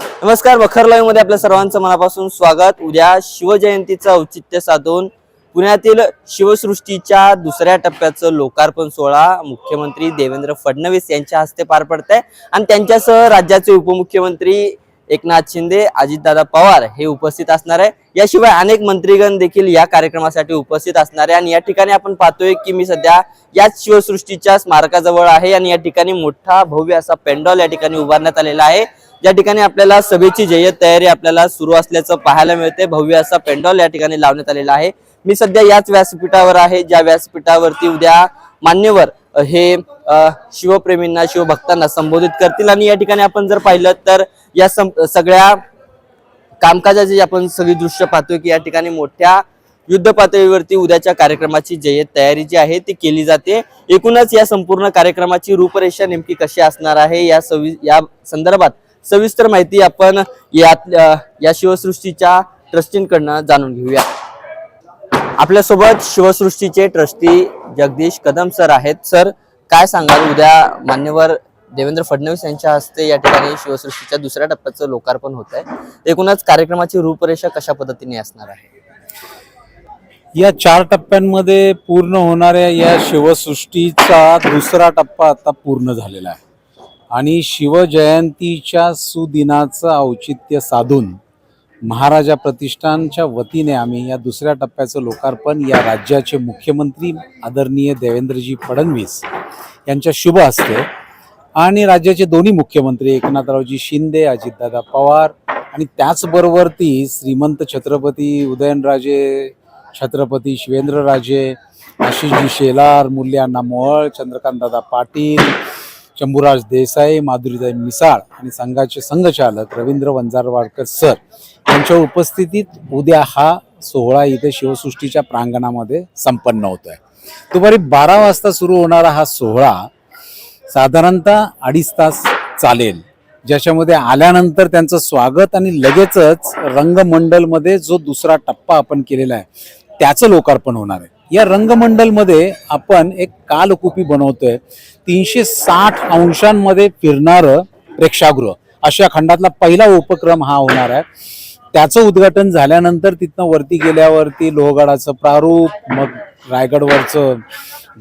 नमस्कार बखर लाईव्हमध्ये आपल्या सर्वांचं मनापासून स्वागत. उद्या शिवजयंतीचं औचित्य साधून पुण्यातील शिवसृष्टीच्या दुसऱ्या टप्प्याचं लोकार्पण सोहळा मुख्यमंत्री देवेंद्र फडणवीस यांच्या हस्ते पार पडत आहे आणि त्यांच्यासह राज्याचे उपमुख्यमंत्री एकनाथ शिंदे अजितदादा पवार हे उपस्थित असणार आहे. याशिवाय अनेक मंत्रीगण देखील या कार्यक्रमासाठी उपस्थित असणार आहे. आणि या ठिकाणी आपण पाहतोय की मी सध्या याच शिवसृष्टीच्या स्मारकाजवळ आहे. आणि या ठिकाणी मोठा भव्य असा पेंडॉल या ठिकाणी उभारण्यात आलेला आहे. या ठिकाणी आपल्याला सभेची जय्यत तयारी आपल्याला सुरू असल्याचं पाहायला मिळते. भव्य असा पेंडॉल या ठिकाणी लावण्यात आलेला आहे. मी सध्या याच व्यासपीठावर आहे. ज्या व्यासपीठावरती उद्या मान्यवर हे शिवप्रेमींना शिवभक्तांना संबोधित करतील. आणि या ठिकाणी आपण जर पाहिलं तर या सं- सगळ्या कामकाजाची आपण सगळी दृश्य पाहतोय की या ठिकाणी मोठ्या युद्ध पातळीवरती उद्याच्या कार्यक्रमाची जय्यत तयारी जी आहे ती केली जाते. एकूणच या संपूर्ण कार्यक्रमाची रूपरेषा नेमकी कशी असणार आहे या सवि या संदर्भात सविस्तर माहिती आपण यात या शिवसृष्टीच्या ट्रस्टींकडनं जाणून घेऊया. आपल्यासोबत शिवसृष्टीचे ट्रस्टी जगदीश कदम सर आहेत. सर काय सांगाल? उद्या मान्यवर देवेंद्र फडणवीस यांच्या हस्ते या ठिकाणी शिवसृष्टीच्या दुसऱ्या टप्प्याचं लोकार्पण होत आहे एकूणच कार्यक्रमाची रूपरेषा कशा पद्धतीने असणार आहे? या चार टप्प्यांमध्ये पूर्ण होणाऱ्या या शिवसृष्टीचा दुसरा टप्पा आता पूर्ण झालेला आहे. आणि शिवजयंतीच्या सुदिनाचं औचित्य साधून महाराजा प्रतिष्ठानच्या वतीने आम्ही या दुसऱ्या टप्प्याचं लोकार्पण या राज्याचे मुख्यमंत्री आदरणीय देवेंद्रजी फडणवीस यांच्या शुभ हस्ते आणि राज्याचे दोन्ही मुख्यमंत्री एकनाथरावजी शिंदे अजितदादा पवार आणि त्याचबरोबर ती श्रीमंत छत्रपती उदयनराजे छत्रपती शिवेंद्रराजे आशिषजी शेलार मुल्याण्णा मोहळ चंद्रकांतदादा पाटील शंभूराज देसाई माधुरीताई मिसाळ आणि संघाचे संघचालक रवींद्र वंजारवाडकर सर यांच्या उपस्थितीत उद्या हा सोहळा इथे शिवसृष्टीच्या प्रांगणामध्ये संपन्न होत आहे दुपारी बारा वाजता सुरू होणारा हा सोहळा साधारणतः अडीच तास चालेल. ज्याच्यामध्ये आल्यानंतर त्यांचं स्वागत आणि लगेचच रंगमंडलमध्ये जो दुसरा टप्पा आपण केलेला आहे त्याचं लोकार्पण होणार आहे. या रंगमंडलमध्ये आपण एक कालकुपी बनवतोय. तीनशे साठ अंशांमध्ये फिरणारं प्रेक्षागृह. अशा खंडातला पहिला उपक्रम हा होणार आहे. त्याचं उद्घाटन झाल्यानंतर तिथनं वरती गेल्यावरती लोहगडाचं प्रारूप मग रायगडवरचं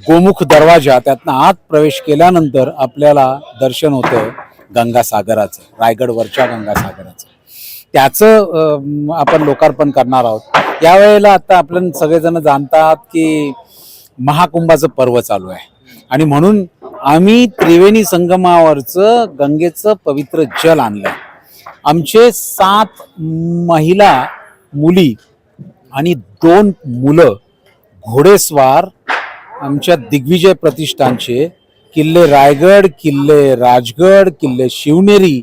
गोमुख दरवाजा त्यातनं आत प्रवेश केल्यानंतर आपल्याला दर्शन होतं गंगासागराचं रायगडवरच्या गंगासागराचं. त्याचं आपण लोकार्पण करणार आहोत. यावेळेला आता आपण सगळेजण जाणतात की महाकुंभाचं पर्व चालू आहे. आणि म्हणून आम्ही त्रिवेणी संगमावरचं गंगेचं पवित्र जल आणलंय. आमचे सात महिला मुली आणि दोन मुलं घोडेस्वार आमच्या दिग्विजय प्रतिष्ठानचे किल्ले रायगड किल्ले राजगड किल्ले शिवनेरी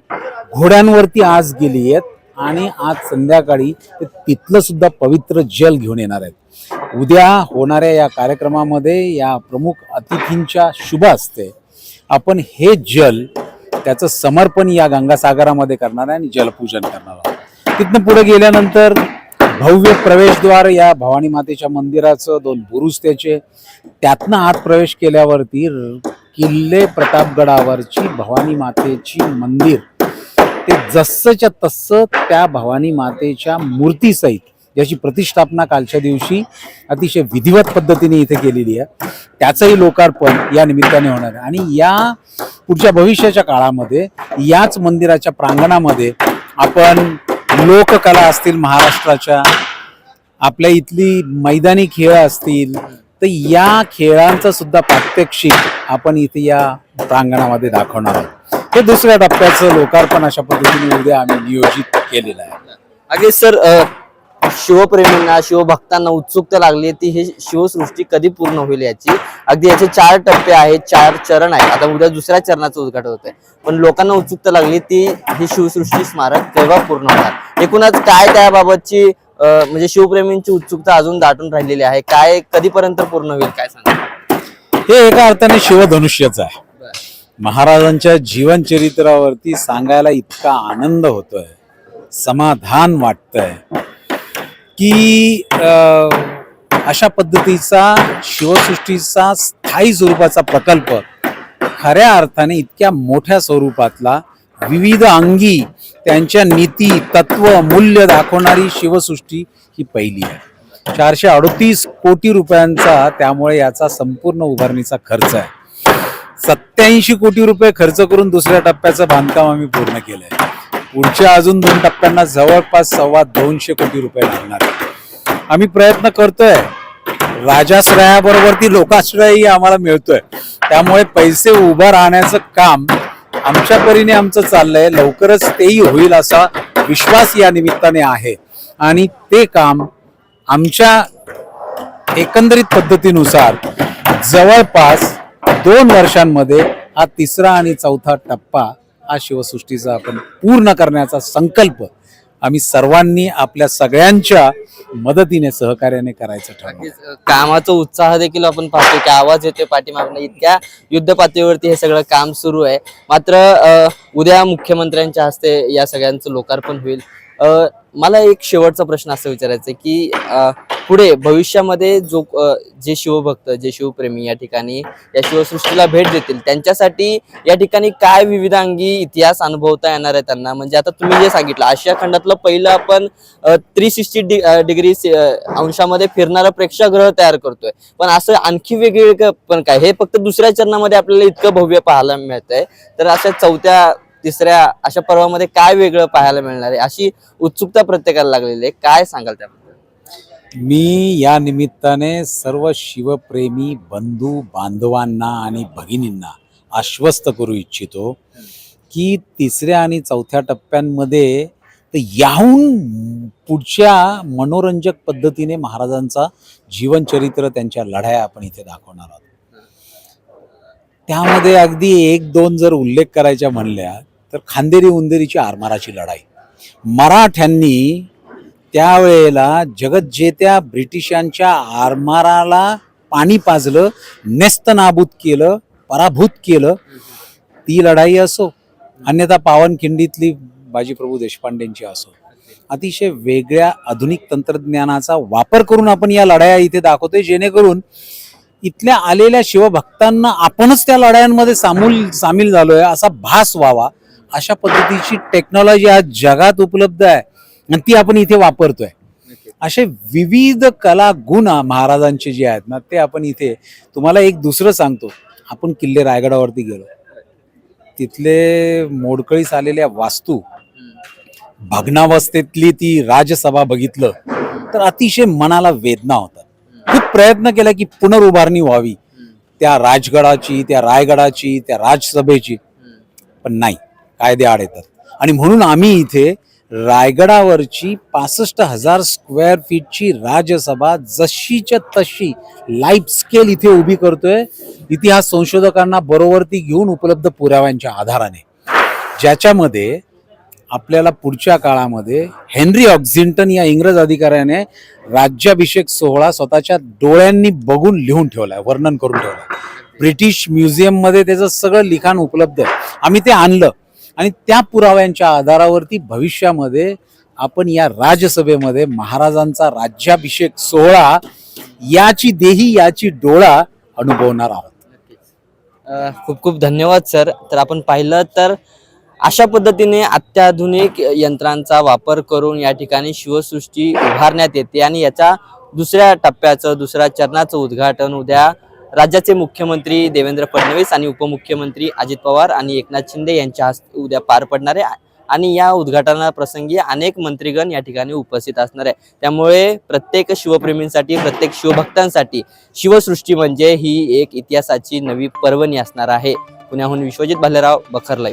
घोड्यांवरती आज गेली आहेत. आणि आज संध्याकाळी ते तिथलं सुद्धा पवित्र जल घेऊन येणार आहेत. उद्या होणाऱ्या या कार्यक्रमामध्ये या प्रमुख अतिथींच्या शुभ असते आपण हे जल त्याचं समर्पण या गंगासागरामध्ये करणार आहे आणि जलपूजन करणार आहोत. तिथनं पुढे गेल्यानंतर भव्य प्रवेशद्वार या भवानी मातेच्या मंदिराचं दोन बुरुज त्याचे त्यातनं आत प्रवेश केल्यावरती किल्ले प्रतापगडावरची भवानी मातेची मंदिर ते जसंच्या तसं त्या भवानी मातेच्या मूर्तीसहित ज्याची प्रतिष्ठापना कालच्या दिवशी अतिशय विधिवत पद्धतीने इथे केलेली आहे. त्याचंही लोकार्पण या निमित्ताने होणार आहे. आणि या पुढच्या भविष्याच्या काळामध्ये याच मंदिराच्या प्रांगणामध्ये आपण लोककला असतील महाराष्ट्राच्या आपल्या इथली मैदानी खेळ असतील तर या खेळांचं सुद्धा प्रात्यक्षिक आपण इथे या प्रांगणामध्ये दाखवणार आहोत. हे दुसऱ्या टप्प्याचं लोकार्पण अशा पद्धतीने उद्या आम्ही नियोजित केलेलं आहे. अगे सर शिवप्रेमींना शिवभक्तांना उत्सुकता लागली ती हे शिवसृष्टी कधी पूर्ण होईल याची? अगदी याचे चार टप्पे आहेत चार चरण आहेत. आता उद्या दुसऱ्या चरणाचं उद्घाटन होत आहे पण लोकांना उत्सुकता लागली ती ही शिवसृष्टी स्मारक केव्हा पूर्ण होणार? एकूणच काय त्याबाबतची म्हणजे शिवप्रेमींची उत्सुकता अजून दाटून राहिलेली आहे? काय कधीपर्यंत पूर्ण होईल काय सांगा हे एका अर्थाने शिवधनुष्यच आहे. महाराजांच्या जीवनचरित्रावरती सांगायला इतका आनंद होतोय समाधान वाटतंय की अं, अशा पद्धतीचा शिवसृष्टीचा स्थायी स्वरूपाचा प्रकल्प खऱ्या अर्थाने इतक्या मोठ्या स्वरूपातला विविध अंगी त्यांच्या नीती तत्व मूल्य दाखवणारी शिवसृष्टी ही पहिली आहे. चारशे अडतीस कोटी रुपयांचा त्यामुळे याचा संपूर्ण उभारणीचा खर्च आहे. सत्याऐंशी कोटी रुपये खर्च करून दुसऱ्या टप्प्याचं बांधकाम आम्ही पूर्ण केलंय. पुढच्या अजून दोन टप्प्यांना जवळपास सव्वा दोनशे कोटी रुपये लागणार आम्ही प्रयत्न करतोय. राजाश्रयाबरोबर ती लोकाश्रयही आम्हाला मिळतोय. त्यामुळे पैसे उभं राहण्याचं काम आमच्या परीने आमचं चाललंय. लवकरच तेही होईल असा विश्वास या निमित्ताने आहे. आणि ते काम आमच्या एकंदरीत पद्धतीनुसार जवळपास दोन वर्षांमध्ये हा तिसरा आणि चौथा टप्पा हा शिवसृष्टीचा आपण पूर्ण करण्याचा संकल्प आम्ही सर्वांनी आपल्या सगळ्यांच्या मदतीने सहकार्याने करायचं ठरवलं. कामाचा उत्साह देखील आपण पाहतो की आवाज येतोय पाठीमागनं. इतक्या युद्ध पातळीवरती हे सगळं काम सुरू आहे. मात्र उद्या मुख्यमंत्र्यांच्या हस्ते या सगळ्यांचं लोकार्पण होईल. मला एक शेवटचा प्रश्न असा विचारायचा आहे की पुढे भविष्यामध्ये जो जे शिवभक्त जे शिवप्रेमी या ठिकाणी या शिवसृष्टीला भेट देतील त्यांच्यासाठी या ठिकाणी काय विविधांगी इतिहास अनुभवता येणार आहे त्यांना? म्हणजे आता तुम्ही जे सांगितलं आशिया खंडातलं पहिलं आपण थ्री सिक्स्टी डिग्री अंशामध्ये फिरणारा प्रेक्षागृह तयार करतोय. पण असं आणखी वेगवेगळं पण काय? हे फक्त दुसऱ्या चरणामध्ये आपल्याला इतकं भव्य पाहायला मिळतंय. तर अशा चौथ्या तिसऱ्या अशा पर्वामध्ये काय वेगळं पाहायला मिळणार आहे? अशी उत्सुकता प्रत्येकाला लागलेली आहे. काय सांगाल त्याबद्दल? मी या निमित्ताने सर्व शिवप्रेमी बंधू बांधवांना आणि भगिनींना आश्वस्त करू इच्छितो की तिसऱ्या आणि चौथ्या टप्प्यांमध्ये तर याहून पुढच्या मनोरंजक पद्धतीने महाराजांचा जीवनचरित्र त्यांच्या लढाया आपण इथे दाखवणार आहोत. त्यामध्ये अगदी एक दोन जर उल्लेख करायच्या म्हणल्या तर खांदेरी उंदेरीची आरमाराची लढाई. मराठ्यांनी त्यावेळेला जगज्जेत्या ब्रिटिशांच्या आरमाराला पाणी पाजलं नेस्तनाबूत केलं पराभूत केलं ती लढाई असो अन्यथा पावनखिंडीतली बाजीप्रभू देशपांडेंची असो अतिशय वेगळ्या आधुनिक तंत्रज्ञानाचा वापर करून आपण या लढाया इथे दाखवतोय जेणेकरून इथल्या आलेल्या शिवभक्तांना आपणच त्या लढायांमध्ये सामूल सामील झालोय असा भास व्हावा अशा पद्धतीची टेक्नॉलॉजी आज जगात उपलब्ध आहे आणि ती आपण इथे वापरतोय. असे विविध कला गुण महाराजांचे जे आहेत ना ते आपण इथे तुम्हाला एक दुसरं सांगतो. आपण किल्ले रायगडावरती गेलो. तिथले मोडकळीस आलेल्या वास्तू भग्नावस्थेतली ती राजसभा बघितलं तर अतिशय मनाला वेदना होतात. खूप प्रयत्न केला की पुनरुभारणी व्हावी. त्या राजगडाची त्या रायगडाची त्या राजसभेची पण नाही. कायदे आड येतात. आणि म्हणून आम्ही इथे रायगडावरची पासष्ट हजार स्क्वेअर फीटची राज्यसभा जशीच्या तशी लाईफ स्केल इथे उभी करतोय इतिहास संशोधकांना बरोबर ती घेऊन उपलब्ध पुराव्यांच्या आधाराने. ज्याच्यामध्ये आपल्याला पुढच्या काळामध्ये हेनरी ऑक्झिंटन या इंग्रज अधिकाऱ्याने राज्याभिषेक सोहळा स्वतःच्या डोळ्यांनी बघून लिहून ठेवलाय वर्णन करून ठेवलाय. ब्रिटिश म्युझियममध्ये त्याचं सगळं लिखाण उपलब्ध आहे. आम्ही ते आणलं. आणि त्या पुराव्यांच्या आधारावरती भविष्यामध्ये आपण या राजसभेमध्ये महाराजांचा राज्याभिषेक सोहळा याची देही याची डोळा अनुभवणार आहोत. खूप खूप धन्यवाद सर. तर आपण पाहिलं तर अशा पद्धतीने अत्याधुनिक यंत्रांचा वापर करून या ठिकाणी शिवसृष्टी उभारण्यात येते आणि याच्या दुसऱ्या टप्प्याचं दुसऱ्या चरणाचं उद्घाटन उद्या राज्याचे मुख्यमंत्री देवेंद्र फडणवीस आणि उपमुख्यमंत्री अजित पवार आणि एकनाथ शिंदे यांच्या हस्ते उद्या पार पडणार आहे. आणि या उद्घाटनाप्रसंगी अनेक मंत्रीगण या ठिकाणी उपस्थित असणार आहे. त्यामुळे प्रत्येक शिवप्रेमींसाठी प्रत्येक शिवभक्तांसाठी शिवसृष्टी म्हणजे ही एक इतिहासाची नवी पर्वणी असणार आहे. पुण्याहून विश्वजित भालेराव बखरलाई